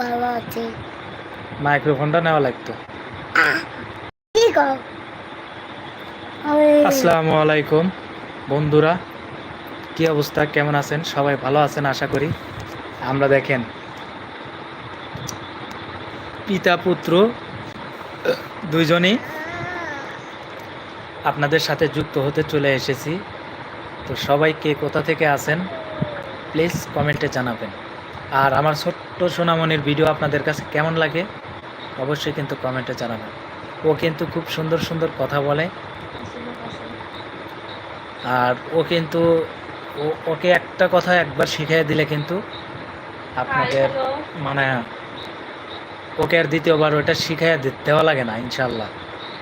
ভালো আছি। মাইক্রোফোনটা নেওয়া লাগতো। আসসালামু আলাইকুম বন্ধুরা। কি অবস্থা? কেমন আছেন? সবাই ভালো আছেন আশা করি। আমরা দেখেন পিতা পুত্র দুইজনই আপনাদের সাথে যুক্ত হতে চলে এসেছি। তো সবাই কে কোথা থেকে আছেন প্লিজ কমেন্টে জানাবেন। আর আমার ছোট্ট সোনামণির ভিডিও আপনাদের কাছে কেমন লাগে? অবশ্যই কিন্তু কমেন্টে জানাবেন। ও কিন্তু খুব সুন্দর সুন্দর কথা বলে। আর ও কিন্তু ও- ওকে একটা কথা একবার শিখিয়ে দিলে কিন্তু আপনাদের মানে ওকে আর দ্বিতীয়বার ওটা শিখাইয়া দেওয়া লাগে না ইনশাল্লাহ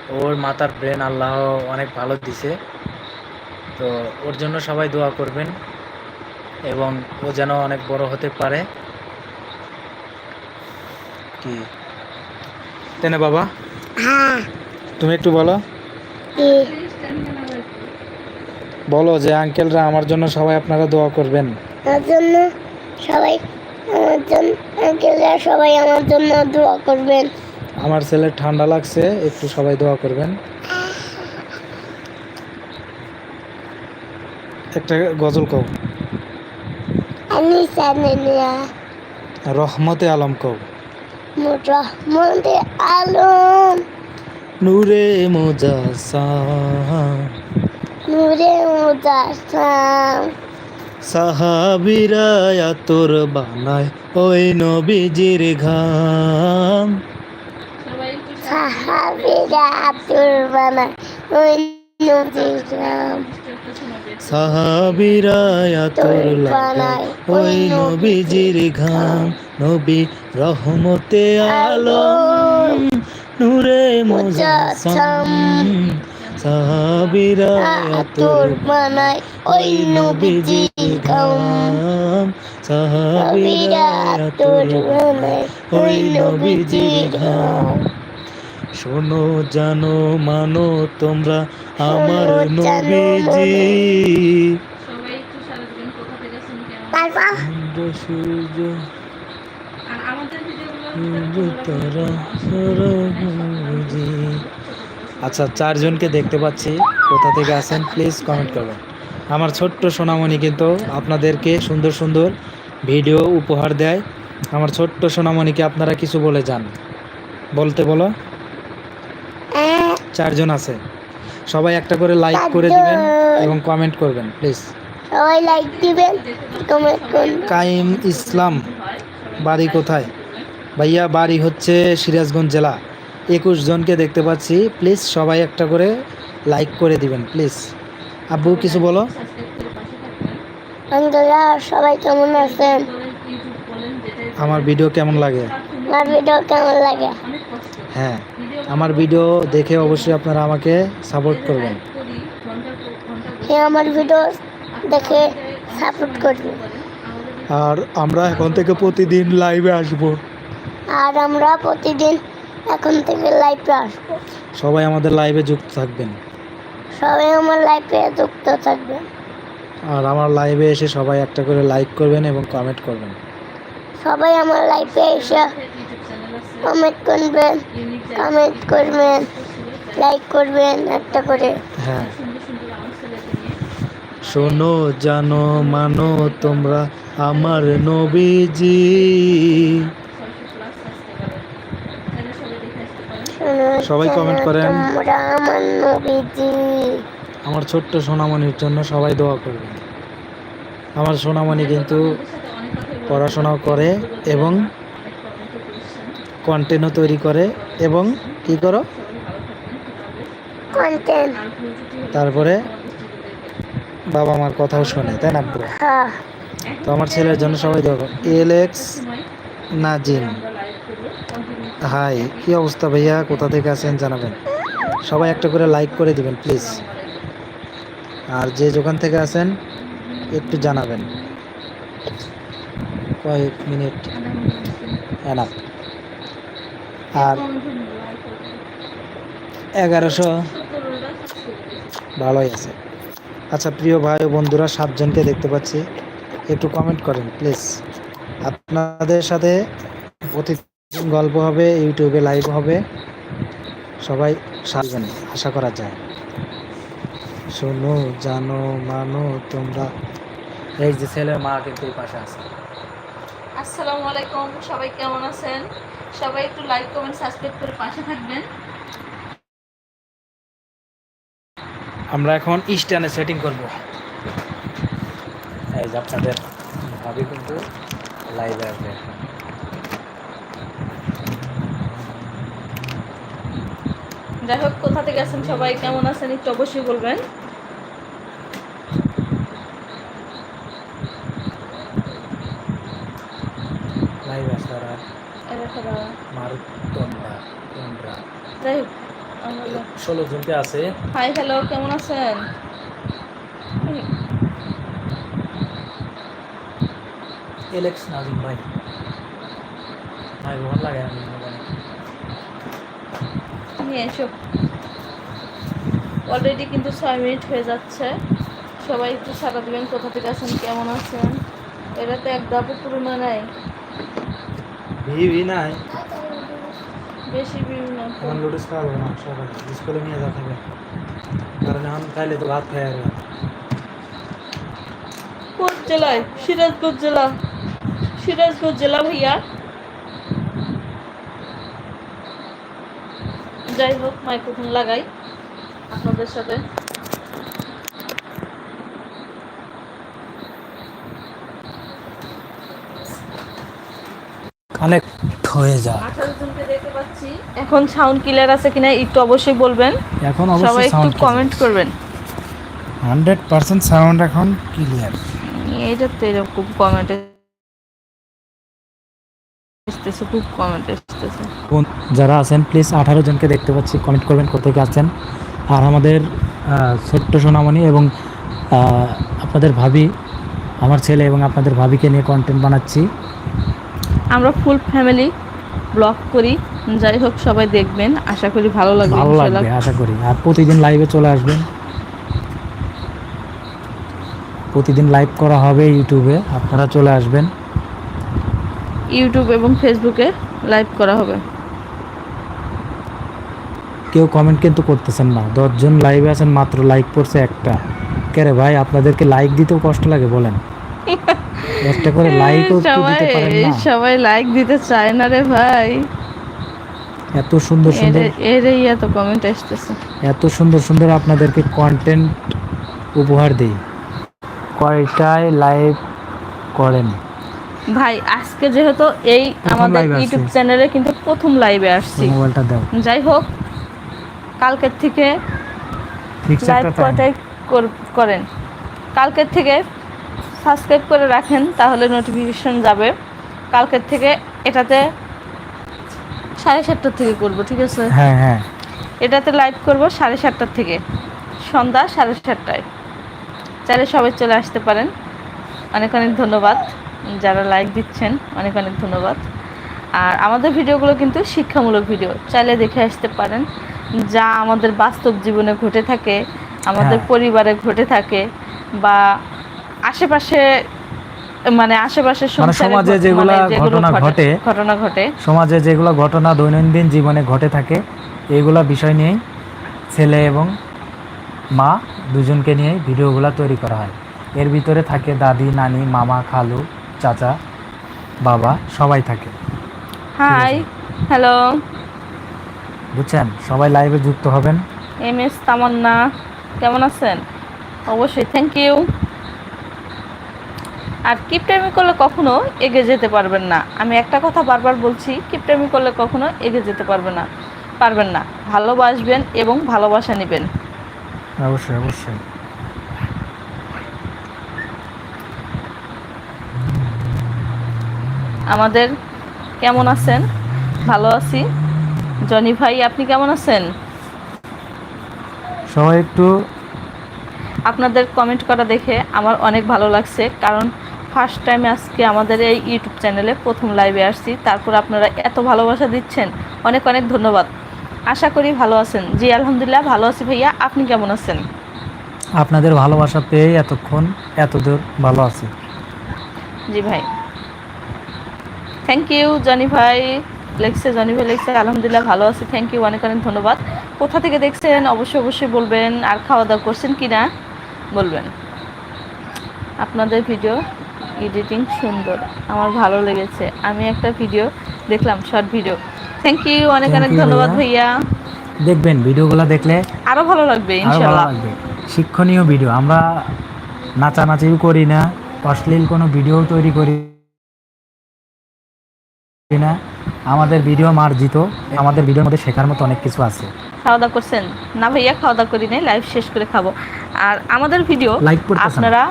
ওর মাথার ব্রেন আল্লাহ অনেক ভালো দিছে। তো ওর জন্য সবাই দোয়া করবেন। এবং ও যেন অনেক বড় হতে পারে। কি? তেনে বাবা হ্যাঁ। তুমি একটু বলো। বলো যে আঙ্কেলরা আমার জন্য সবাই আপনারা দোয়া করবেন। আমার জন্য সবাই আমার জন্য আঙ্কেলরা সবাই আমার জন্য দোয়া করবেন। আমার ছেলের ঠান্ডা লাগছে একটু সবাই দোয়া করবেন। একটা গজল কও। রহমতে আলম কও। রহমতে আলম। নূরে মোজাসা নূরে মুজাসাম। সাহাবিরা তোর বানায় ওই নবীজির ঘাম। সাহাবিরা আব্দুল বানা ওই নদীরাম সাহাবিরা তোর লাগায় ওই নবীজির ঘাম। নবী রহমতে আলম নূরে মোজাসম। সাহাবিরা তোর বানাই ওই নবীজির গাম সাহাবিরা তোর বানাই ওই নবীজির ঘাম। শোনো জানো মানো তোমরা আমার নবীজি। সূর্য। আচ্ছা চারজনকে দেখতে পাচ্ছি। কোথা থেকে আছেন প্লিজ কমেন্ট করবেন। আমার ছোট্ট সোনামণি কিন্তু আপনাদেরকে সুন্দর সুন্দর ভিডিও উপহার দেয়। আমার ছোট্ট সোনামণিকে আপনারা কিছু বলে যান। বলতে বলো। চারজন আছে। সবাই একটা করে লাইক করে দিবেন এবং কমেন্ট করবেন প্লিজ সবাই লাইক দিবেন কমেন্ট করবেন। কাইম ইসলাম বাড়ি কোথায়? ভাইয়া বাড়ি হচ্ছে সিরাজগঞ্জ জেলা। একুশ জনকে দেখতে পাচ্ছি প্লিজ সবাই একটা করে লাইক করে দিবেন প্লিজ আব্বু কিছু বলো? সবাই কেমন আছেন? আমার ভিডিও কেমন লাগে? আমার ভিডিও কেমন লাগে? হ্যাঁ। আমার ভিডিও দেখে অবশ্যই আপনারা আমাকে সাপোর্ট করবেন। সে আমার ভিডিও দেখে সাপোর্ট করবে আর আমরা এখন থেকে প্রতিদিন লাইভে আসব। আর আমরা প্রতিদিন এখন থেকে লাইভে আসব। সবাই আমাদের লাইভে যুক্ত থাকবেন। সবাই আমার লাইভে যুক্ত থাকবেন। আর আমার লাইভে এসে সবাই একটা করে লাইক করবেন এবং কমেন্ট করবেন। সবাই আমার লাইভে এসে কমেন্ট করবেন। কমেন্ট করবেন লাইক করবেন একটা করে। হ্যাঁ। শোনো জানো মানো তোমরা আমার নবীজি। সবাই কমেন্ট করেন। আমার নবীজি। আমার ছোট্ট সোনামণির জন্য সবাই দোয়া করবেন। আমার সোনামণি কিন্তু পড়াশোনাও করে এবং কন্টেন্টও তৈরি করে। এবং কি করো? তারপরে বাবা মার কথাও শোনে তাই না আব্বু? হ্যাঁ। তো আমার ছেলের জন্য সবাই করো। এলেক্স নাজিম হাই কি অবস্থা ভাইয়া? কোথা থেকে আছেন জানাবেন? সবাই একটা করে লাইক করে দিবেন প্লিজ আর যে দোকান থেকে আছেন একটু জানাবেন। কয়েক মিনিট। এনাফ। আর এগারোশো ভালোই আছে। আচ্ছা প্রিয় ভাই ও বন্ধুরা, সাতজনকে দেখতে পাচ্ছি। একটু কমেন্ট করেন প্লিজ আপনাদের সাথে প্রতিদিন গল্প হবে, ইউটিউবে লাইভ হবে। সবাই সাজবেন আশা করা যায়। শোনো, জানো, মানো, তোমরা। এই যে ছেলের মা কিন্তু এই পাশে আছে। আসসালামু আলাইকুম, সবাই কেমন আছেন? সবাই একটু লাইক কমেন্ট সাবস্ক্রাইব করে পাশে থাকবেন। আমরা এখন স্ট্যান্ডে সেটিং করব। এই যে আপনাদের ভাবি কিন্তু লাইভে আসবে যাই হোক কোথা থেকে আছেন সবাই? কেমন আছেন? একটু অবশ্যই বলবেন লাইভে আসতে আর এরা সবাই মারুতন্ডা তোমরা যাই হোক আমরা ষোলো জনকে আছে। হাই হ্যালো কেমন আছেন? এলেক্স নাজিম ভাই। ভাই ভালো লাগে আমি নিয়ে এসো। অলরেডি কিন্তু ছয় মিনিট হয়ে যাচ্ছে। সবাই একটু সারা দিবেন কোথা থেকে আছেন কেমন আছেন? এটা তো এক দাপও পুরনো নাই ভিভি নাই। বেশি বিভিন্ন এখন লুডুস খাওয়াবো না সকালে। স্কুলে নিয়ে কারণ এখন খাইলে তো ভাত খাই আর কোন জেলায়? সিরাজগঞ্জ জেলা। সিরাজগঞ্জ জেলা ভাইয়া। যাই হোক মাইক্রোফোন লাগাই আপনাদের সাথে। কানেক্ট হয়ে যায়। এখন সাউন্ড ক্লিয়ার আছে কিনা একটু অবশ্যই বলবেন। এখন সবাই অবশ্যই একটু সাউন্ড কমেন্ট করবেন। হান্ড্রেড পার্সেন্ট সাউন্ড এখন ক্লিয়ার এটা তো এরকম কমেন্ট আসতেছে খুব কমেন্ট আসতেছে যারা আছেন প্লিজ আঠারো জনকে দেখতে পাচ্ছি কমেন্ট করবেন কোথেকে আছেন আর আমাদের ছোট্ট সোনামণি এবং আপনাদের ভাবি আমার ছেলে এবং আপনাদের ভাবিকে নিয়ে কন্টেন্ট বানাচ্ছি। আমরা ফুল ফ্যামিলি ব্লগ করি। যাই হোক সবাই দেখবেন। আশা করি ভালো লাগবে ভালো লাগবে আশা করি। আর প্রতিদিন লাইভে চলে আসবেন। প্রতিদিন লাইভ করা হবে ইউটিউবে আপনারা চলে আসবেন। ইউটিউব এবং ফেসবুকে লাইভ করা হবে। কেউ কমেন্ট কিন্তু করতেছেন না। দশজন লাইভে আছেন মাত্র লাইক করছে একটা। কে রে ভাই আপনাদেরকে লাইক দিতেও কষ্ট লাগে বলেন। একটা করে লাইকও একটু দিতে পারেন না। সবাই লাইক দিতে চায় না রে ভাই। এত সুন্দর সুন্দর এরই এত কমেন্ট আসতেছে। এত সুন্দর সুন্দর আপনাদেরকে কন্টেন্ট উপহার দিই। কয়টায় লাইভ করেন? ভাই আজকে যেহেতু এই আমাদের ইউটিউব চ্যানেলে কিন্তু প্রথম লাইভে আসছি। মোবাইলটা দাও। যাই হোক কালকের থেকে লাইভ কর- করেন। কালকের থেকে সাবস্ক্রাইব করে রাখেন তাহলে নোটিফিকেশন যাবে। কালকের থেকে এটাতে সাড়ে সাতটার থেকে করব ঠিক আছে? হ্যাঁ হ্যাঁ। এটাতে লাইভ করব সাড়ে সাতটার থেকে। সন্ধ্যা সাড়ে সাতটায়। চাইলে সবাই চলে আসতে পারেন। অনেক অনেক ধন্যবাদ যারা লাইক দিচ্ছেন অনেক অনেক ধন্যবাদ। আর আমাদের ভিডিওগুলো কিন্তু শিক্ষামূলক ভিডিও চাইলে দেখে আসতে পারেন। যা আমাদের বাস্তব জীবনে ঘটে থাকে আমাদের হ্যাঁ। পরিবারে ঘটে থাকে বা আশেপাশে মানে আশেপাশে সংসারে সমাজে যেগুলা মানে যেগুলো ঘটনা ঘটে, ঘটনা ঘটে। সমাজে যেগুলো ঘটনা দৈনন্দিন জীবনে ঘটে থাকে এইগুলা বিষয় নিয়েই ছেলে এবং মা দুজনকে নিয়ে ভিডিওগুলো তৈরি করা হয়। এর ভিতরে থাকে দাদি নানি মামা খালু চাচা বাবা সবাই থাকে। Hi hello. বুঝছেন? সবাই লাইভে যুক্ত হবেন। এম এস তামান্না কেমন আছেন? অবশ্যই থ্যাংক ইউ। আর কিপ কিপটামি করলে কখনো এগিয়ে যেতে পারবেন না। আমি একটা কথা বারবার বলছি কিপ কিপটামি করলে কখনো এগিয়ে যেতে পারবে না পারবেন না। ভালোবাসবেন এবং ভালোবাসা নেবেন। অবশ্যই অবশ্যই। আমাদের কেমন আছেন? ভালো আছি। জনি ভাই আপনি কেমন আছেন? সবাই একটু আপনাদের কমেন্ট করা দেখে আমার অনেক ভালো লাগছে কারণ ফার্স্ট টাইম আজকে আমাদের এই ইউটিউব চ্যানেলে প্রথম লাইভে আসছি। তারপর আপনারা এত ভালোবাসা দিচ্ছেন। অনেক অনেক ধন্যবাদ। আশা করি ভালো আছেন। জি আলহামদুলিল্লাহ ভালো আছি ভাইয়া। আপনি কেমন আছেন? আপনাদের ভালোবাসা পেয়ে এতক্ষণ এতদূর ভালো আছি। জি ভাই। থ্যাংক ইউ জনি ভাই। লেখছে জনি ভাই লেখছে আলহামদুলিল্লাহ ভালো আছি। থ্যাংক ইউ অনেক অনেক ধন্যবাদ। কোথা থেকে দেখছেন? অবশ্যই অবশ্যই বলবেন। আর খাওয়া দাওয়া করছেন কি না বলবেন। আপনাদের ভিডিও এডিটিং সুন্দর আমার ভালো লেগেছে। আমি একটা ভিডিও দেখলাম শর্ট ভিডিও থ্যাংক ইউ অনেক অনেক ধন্যবাদ ভাইয়া। দেখবেন ভিডিওগুলো দেখলে আরও ভালো লাগবে ইনশাল্লাহ। শিক্ষণীয় ভিডিও আমরা নাচানাচিও করি না অশ্লীল কোনো ভিডিও তৈরি করি না। আমাদের ভিডিও মার্জিত আমাদের ভিডিওর মধ্যে শেখার মতো অনেক কিছু আছে। খাওয়া দাওয়া করছেন? না ভাইয়া খাওয়া দাওয়া করি নাই লাইভ শেষ করে খাব। আর আমাদের ভিডিও আপনারা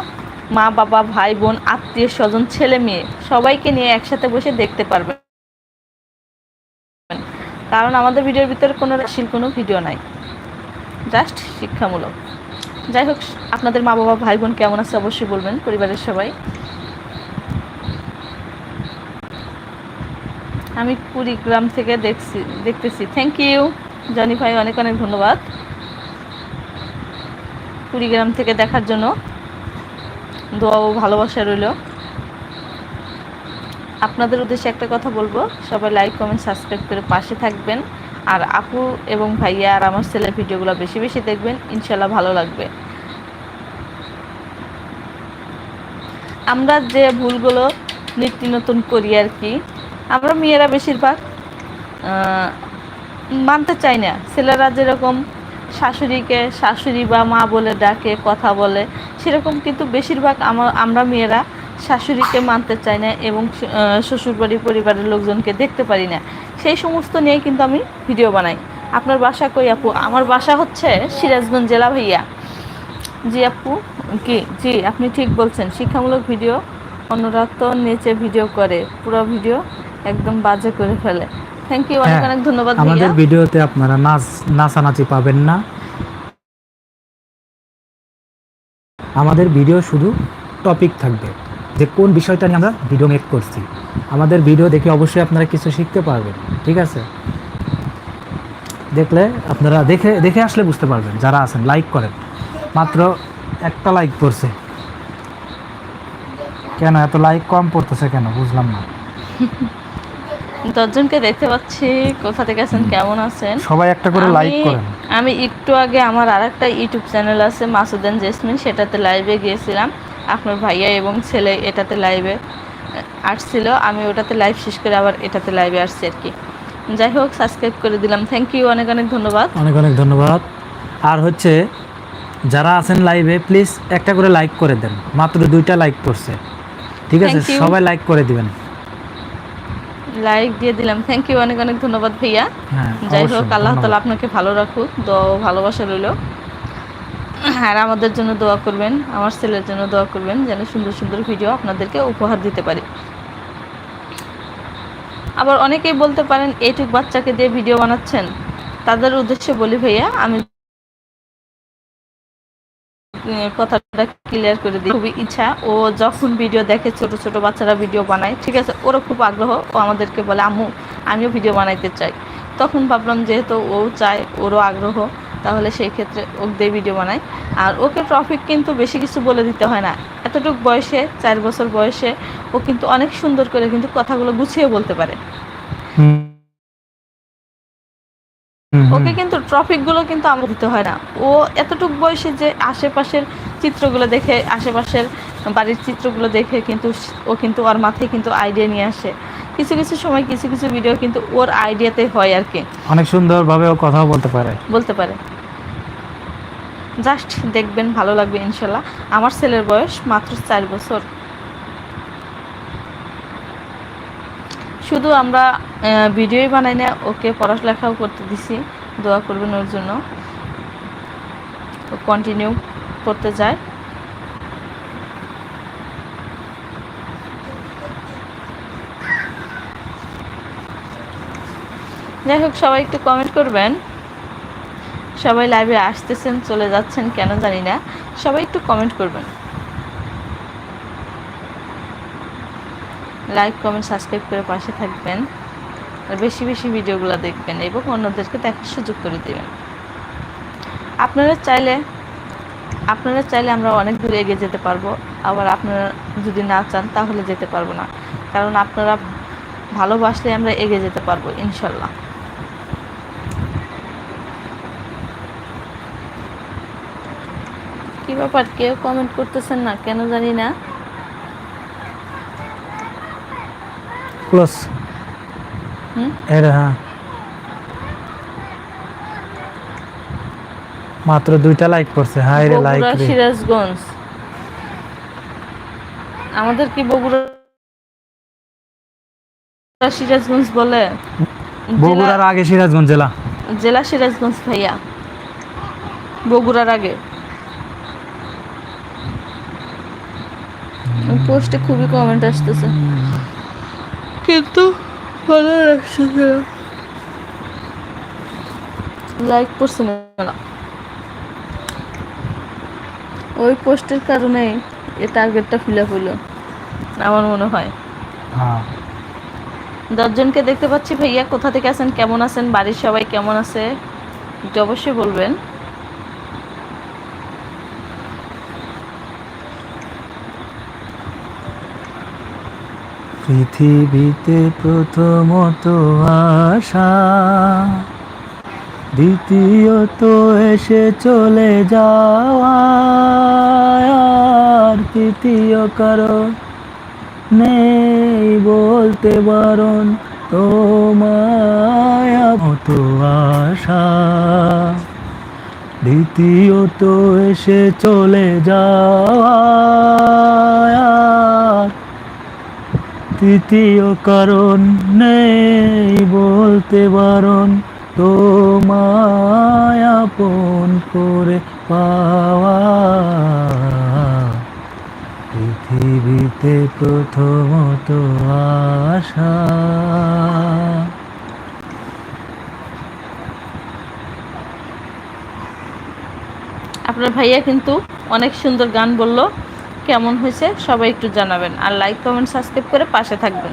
মা, বাবা, ভাই, বোন, আত্মীয় স্বজন, ছেলে, মেয়ে সবাইকে নিয়ে একসাথে বসে দেখতে পারবেন। কারণ আমাদের ভিডিওর ভিতরে কোনো রাশিল কোনো ভিডিও নাই। জাস্ট শিক্ষামূলক। যাই হোক, আপনাদের মা, বাবা, ভাই, বোন কেমন আছে অবশ্যই বলবেন পরিবারের সবাই। আমি কুড়িগ্রাম থেকে দেখছি, দেখতেছি। থ্যাংক ইউ জনি ভাই, অনেক অনেক ধন্যবাদ। কুড়িগ্রাম থেকে দেখার জন্য। দোয়া ও ভালোবাসা রইল। আপনাদের উদ্দেশ্যে একটা কথা বলব, সবাই লাইক কমেন্ট সাবস্ক্রাইব করে পাশে থাকবেন। আর আপু এবং ভাইয়া আর আমার ছেলের ভিডিওগুলো বেশি বেশি দেখবেন ইনশাল্লাহ ভালো লাগবে। আমরা যে ভুলগুলো নিত্য নতুন করি আর কি, আমরা মেয়েরা বেশিরভাগ মানতে চাই না। ছেলেরা যেরকম শাশুড়িকে শাশুড়ি বা মা বলে ডাকে, কথা বলে। সেরকম কিন্তু বেশিরভাগ আমার মেয়েরা শাশুড়িকে মানতে চাই না এবং শ্বশুরবাড়ি পরিবারের লোকজনকে দেখতে পারি না। সেই সমস্ত নিয়ে কিন্তু আমি ভিডিও বানাই। আপনার বাসা কই আপু? আমার বাসা হচ্ছে সিরাজগঞ্জ জেলা ভাইয়া। জি আপু, কি? জি, আপনি ঠিক বলছেন। শিক্ষামূলক ভিডিও অন্যরা তো নেচে ভিডিও করে, পুরো ভিডিও একদম বাজে করে ফেলে। থ্যাংক ইউ অনেক হ্যাঁ, অনেক ধন্যবাদ আমাদের ভিডিওতে আপনারা নাচ নাচানাচি পাবেন না। আমাদের ভিডিও শুধু টপিক থাকবে যে কোন বিষয়টা নিয়ে আমরা ভিডিও মেক করছি। আমাদের ভিডিও দেখে অবশ্যই আপনারা কিছু শিখতে পারবেন ঠিক আছে? দেখলে আপনারা দেখে দেখে আসলে বুঝতে পারবেন যারা আছেন লাইক করেন। মাত্র একটা লাইক পড়ছে। কেন এত লাইক কম পড়তেছে কেন? বুঝলাম না। দশজনকে দেখতে পাচ্ছি। কোথা থেকে আছেন? কেমন আছেন? সবাই একটা করে লাইক করেন। আমি একটু আগে আমার আরেকটা ইউটিউব চ্যানেল আছে মাসুদেন জেসমিন। সেটাতে লাইভে গিয়েছিলাম। আপনার ভাইয়া এবং ছেলে এটাতে লাইভে আসছিল। আমি ওটাতে লাইভ শেষ করে আবার এটাতে লাইভে আসছি আর কি। যাই হোক সাবস্ক্রাইব করে দিলাম। থ্যাংক ইউ অনেক অনেক ধন্যবাদ। অনেক অনেক ধন্যবাদ। আর হচ্ছে যারা আছেন লাইভে প্লিজ একটা করে লাইক করে দেন। মাত্র দুইটা লাইক করছে। ঠিক আছে? সবাই লাইক করে দিবেন। লাইক দিয়ে দিলাম। থ্যাংক ইউ অনেক অনেক ধন্যবাদ ভাইয়া। হ্যাঁ যাই হোক আল্লাহ তালা আপনাকে ভালো রাখুক দোয়া ভালোবাসা রইল। আর আমাদের জন্য দোয়া করবেন আমার ছেলের জন্য দোয়া করবেন যেন সুন্দর সুন্দর ভিডিও আপনাদেরকে উপহার দিতে পারি। আবার অনেকেই বলতে পারেন এইটুক বাচ্চাকে দিয়ে ভিডিও বানাচ্ছেন? তাদের উদ্দেশ্যে বলি ভাইয়া আমি কথাটা ক্লিয়ার করে দিই। খুবই ইচ্ছা। ও যখন ভিডিও দেখে ছোট ছোট বাচ্চারা ভিডিও বানায়, ঠিক আছে? ওরও খুব আগ্রহ। ও আমাদেরকে বলে, আম্মু, আমিও ভিডিও বানাইতে চাই। তখন ভাবলাম যেহেতু ও চায়, ওরও আগ্রহ, তাহলে সেই ক্ষেত্রে ওকে দিয়ে ভিডিও বানাই। আর ওকে টপিক কিন্তু বেশি কিছু বলে দিতে হয় না। এতটুকু বয়সে, চার বছর বয়সে, ও কিন্তু অনেক সুন্দর করে কিন্তু কথাগুলো গুছিয়ে বলতে পারে। ওকে কিন্তু ট্রফিকগুলো কিন্তু আমরা দিতে হয় না। ও এতটুকু বয়সে যে আশেপাশের চিত্রগুলো দেখে আশেপাশের বাড়ির চিত্রগুলো দেখে কিন্তু ও কিন্তু ওর মাথায় কিন্তু আইডিয়া নিয়ে আসে। কিছু কিছু সময় কিছু কিছু ভিডিও কিন্তু ওর আইডিয়াতে হয় আর কি। অনেক সুন্দরভাবে ও কথাও বলতে পারে। বলতে পারে। জাস্ট দেখবেন ভালো লাগবে ইনশাল্লাহ। আমার ছেলের বয়স মাত্র চার বছর। শুধু আমরা ভিডিওই বানাই না, ওকে পড়ালেখাও করতে দিছি, দোয়া করবেন ওর জন্য। কন্টিনিউ করতে যায়। যাই হোক, সবাই একটু কমেন্ট করবেন। সবাই লাইভে আসতেছেন, চলে যাচ্ছেন, কেন জানি না। সবাই একটু কমেন্ট করবেন। লাইক কমেন্ট সাবস্ক্রাইব করে পাশে থাকবেন। আর বেশি বেশি ভিডিওগুলো দেখবেন এবং অন্যদেরকে দেখার সুযোগ করে দেবেন। আপনারা চাইলে আপনারা চাইলে আমরা অনেক দূরে এগিয়ে যেতে পারব। আবার আপনারা যদি না চান, তাহলে যেতে পারব না। কারণ আপনারা ভালোবাসলে আমরা এগিয়ে যেতে পারব, ইনশাল্লাহ। কি ব্যাপার? কেউ কমেন্ট করতেছেন না? কেন জানি না। ক্লোজ এটা হ্যাঁ মাত্র দুইটা লাইক করছে হাই রে লাইক রে। সিরাজগঞ্জ। আমাদের কি বগুড়া সিরাজগঞ্জ বলে? বগুড়ার আগে সিরাজগঞ্জ জেলা। জেলা- জেলা সিরাজগঞ্জ ভাইয়া। বগুড়ার আগে। পোস্টে খুবই কমেন্ট আসতেছে। কিন্তু ভালো লাগছে লাইক করছে না। ওই পোস্টের কারণে এ টার্গেটটা ফিল আপ হলো আমার মনে হয়। হ্যাঁ। দশজনকে দেখতে পাচ্ছি ভাইয়া কোথা থেকে আছেন কেমন আছেন বাড়ির সবাই কেমন আছে? একটু অবশ্যই বলবেন। পৃথিবীতে প্রথমত আশা, দ্বিতীয়ত এসে চলে যাওয়া তৃতীয় কারণ নেই বলতে বারণ তোমায় মতো আশা। দ্বিতীয়ত এসে চলে যাওয়া তৃতীয় কারণ নেই বলতে বারণ। তোমায় আপন করে পাওয়া। পৃথিবীতে প্রথমত আশা। আপনার ভাইয়া কিন্তু অনেক সুন্দর গান বলল। কেমন হয়েছে সবাই একটু জানাবেন আর লাইক কমেন্ট সাবস্ক্রাইব করে পাশে থাকবেন।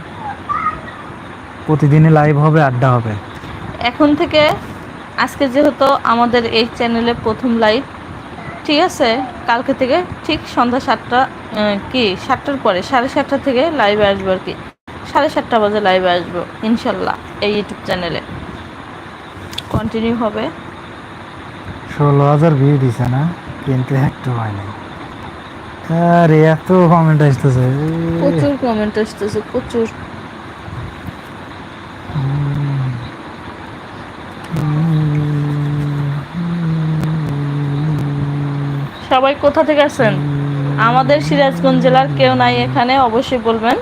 প্রতিদিনই লাইভ হবে আড্ডা হবে। এখন থেকে আজকে যেহেতু আমাদের এই চ্যানেলে প্রথম লাইভ ঠিক আছে? কালকে থেকে ঠিক সন্ধ্যা সাতটা কি? সাতটার পরে সাড়ে সাতটা থেকে লাইভে আসব আর কি। সাড়ে সাতটা বাজে লাইভে আসব ইনশাল্লাহ এই ইউটিউব চ্যানেলে কন্টিনিউ হবে। ষোলো হাজার ভিউ দিছে না কিন্তু একটু হয় নাই। আরে, এত কমেন্ট আসতেছে। প্রচুর কমেন্ট আসতেছে, প্রচুর। সবাই কোথা থেকে আছেন? আমাদের সিরাজগঞ্জ জেলার কেউ নাই এখানে, অবশ্যই বলবেন।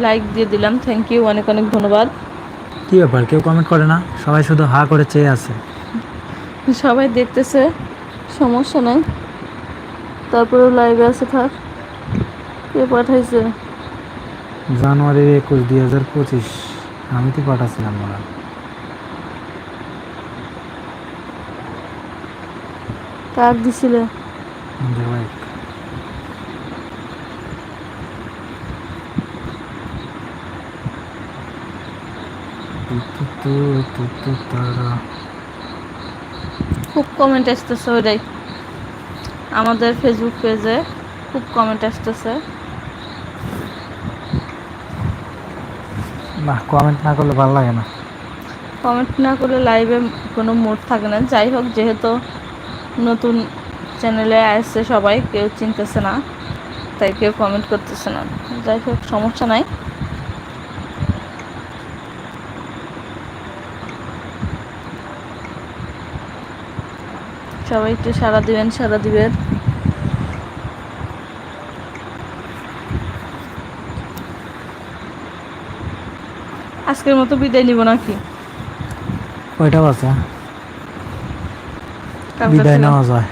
লাইক দিয়ে দিলাম থ্যাংক ইউ অনেক অনেক ধন্যবাদ। কি ব্যাপার কেউ কমেন্ট করে না? সবাই শুধু হা করে চেয়ে আছে। সবাই দেখতেছে সমস্যা নাই। তারপরেও লাইভে আছে থাক। কে পাঠাইছে? জানুয়ারির একুশ দুই হাজার পঁচিশ। আমি তো পাঠাচ্ছিলাম ওরা। কার দিছিলে? খুব কমেন্ট আসতেছে ওইটাই। আমাদের ফেসবুক পেজে খুব কমেন্ট আসতেছে। না কমেন্ট না করলে ভালো লাগে না। কমেন্ট না করলে লাইভে কোনো মোড থাকে না। যাই হোক যেহেতু নতুন চ্যানেলে আসছে সবাই, কেউ চিনতেছে না, তাই কেউ কমেন্ট করতেছে না। যাই হোক, সমস্যা নাই। সবাই একটু সারা দিবেন সারা দিবেন। আজকের মতো বিদায় নিব নাকি? ওইটা আছে। বিদায় নেওয়া যায়।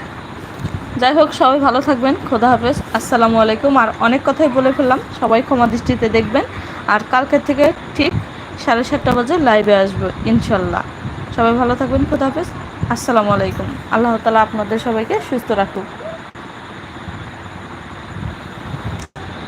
যাই হোক সবাই ভালো থাকবেন খোদা হাফেজ আসসালামু আলাইকুম। আর অনেক কথাই বলে ফেললাম সবাই ক্ষমা দৃষ্টিতে দেখবেন। আর কালকে থেকে ঠিক সাড়ে সাতটা বাজে লাইভে আসব ইনশাল্লাহ। সবাই ভালো থাকবেন খোদা হাফেজ আসসালামু আলাইকুম। আল্লাহ তালা আপনাদের সবাইকে সুস্থ রাখুক।